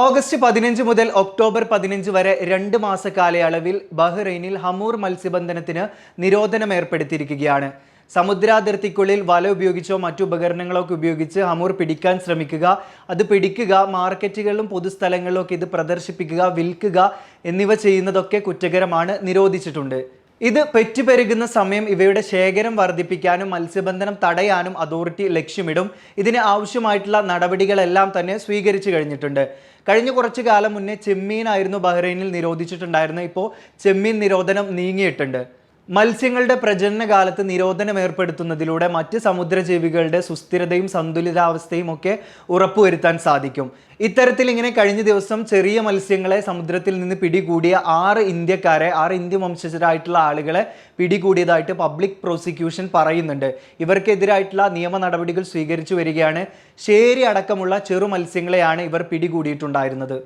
August പതിനഞ്ച് മുതൽ October പതിനഞ്ച് വരെ രണ്ട് മാസ കാലയളവിൽ ബഹ്റൈനിൽ ഹമൂർ മത്സ്യബന്ധനത്തിന് നിരോധനം ഏർപ്പെടുത്തിയിരിക്കുകയാണ്. സമുദ്രാതിർത്തിക്കുള്ളിൽ വല ഉപയോഗിച്ചോ മറ്റു ഉപകരണങ്ങളോ ഒക്കെ ഉപയോഗിച്ച് ഹമൂർ പിടിക്കാൻ ശ്രമിക്കുക. അത് പിടിക്കുക മാർക്കറ്റുകളിലും പൊതുസ്ഥലങ്ങളിലും ഒക്കെ ഇത് പ്രദർശിപ്പിക്കുക വിൽക്കുക എന്നിവ ചെയ്യുന്നതൊക്കെ കുറ്റകരമാണ് നിരോധിച്ചിട്ടുണ്ട്. ഇത് പെറ്റുപെരുകുന്ന സമയം ഇവയുടെ ശേഖരം വർദ്ധിപ്പിക്കാനും മത്സ്യബന്ധനം തടയാനും അതോറിറ്റി ലക്ഷ്യമിടും. ഇതിന് ആവശ്യമായിട്ടുള്ള നടപടികളെല്ലാം തന്നെ സ്വീകരിച്ചു കഴിഞ്ഞിട്ടുണ്ട്. കഴിഞ്ഞ കുറച്ചു കാലം മുന്നേ ചെമ്മീനായിരുന്നു ബഹ്റൈനിൽ നിരോധിച്ചിട്ടുണ്ടായിരുന്നത്. ഇപ്പോൾ ചെമ്മീൻ നിരോധനം നീങ്ങിയിട്ടുണ്ട്. മത്സ്യങ്ങളുടെ പ്രജനന കാലത്ത് നിരോധനം ഏർപ്പെടുത്തുന്നതിലൂടെ മറ്റ് സമുദ്രജീവികളുടെ സുസ്ഥിരതയും സന്തുലിതാവസ്ഥയും ഒക്കെ ഉറപ്പുവരുത്താൻ സാധിക്കും. ഇത്തരത്തിൽ ഇങ്ങനെ കഴിഞ്ഞ ദിവസം ചെറിയ മത്സ്യങ്ങളെ സമുദ്രത്തിൽ നിന്ന് പിടികൂടിയ ആറ് ഇന്ത്യക്കാരെ ആറ് ഇന്ത്യ വംശജരായിട്ടുള്ള ആളുകളെ പിടികൂടിയതായിട്ട് പബ്ലിക് പ്രോസിക്യൂഷൻ പറയുന്നുണ്ട്. ഇവർക്കെതിരായിട്ടുള്ള നിയമ നടപടികൾ സ്വീകരിച്ചു വരികയാണ്. ശേരി അടക്കമുള്ള ചെറു മത്സ്യങ്ങളെയാണ് ഇവർ പിടികൂടിയിട്ടുണ്ടായിരുന്നത്.